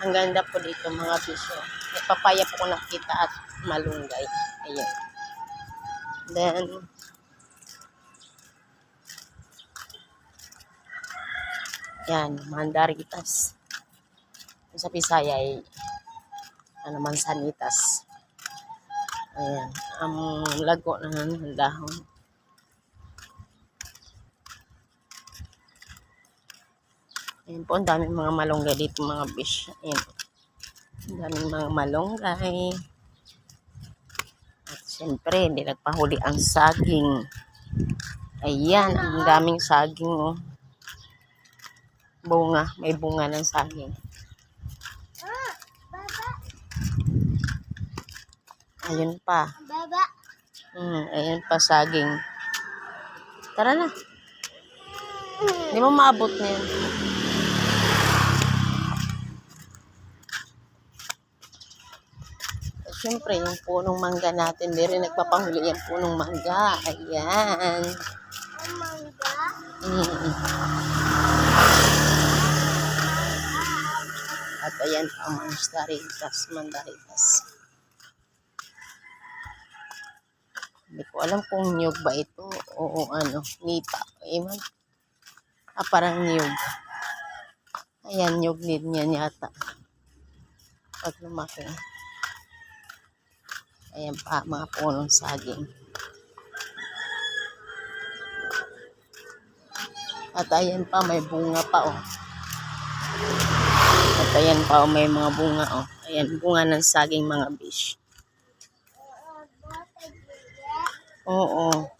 Ang ganda po dito mga bisyo. May papaya po ko nakita at malunggay. Ayan. Then, yan, mandaritas. Sa Pisaya ay ano man sanitas. Ayan, ang lago ng dahon. Ayan po, ang daming mga malunggay dito mga fish. Ayan. Ang daming mga malunggay. At syempre, hindi nagpahuli ang saging. Ayan, ang daming saging oh. Bunga, may bunga ng saging. Ayun pa. Baba. Hmm, ayun pa saging. Tara na. Hindi mo maabot na yan. At Siyempre, yung punong mangga natin, rin nagpapahuli yung punong mangga. Ayan. Ang mangga. Mm. At ayan pa ang mandaritas, mandaritas. Hindi ko alam kung niyog ba ito o ano, nipa. Iman. Ah, parang niyog. Ayan, niyog din yan yata. Pag lumaki. Ayan pa, mga punong saging. At ayan pa, may bunga pa, oh. At ayan pa, oh, may mga bunga, oh. Ayan, bunga ng saging mga fish. Oo.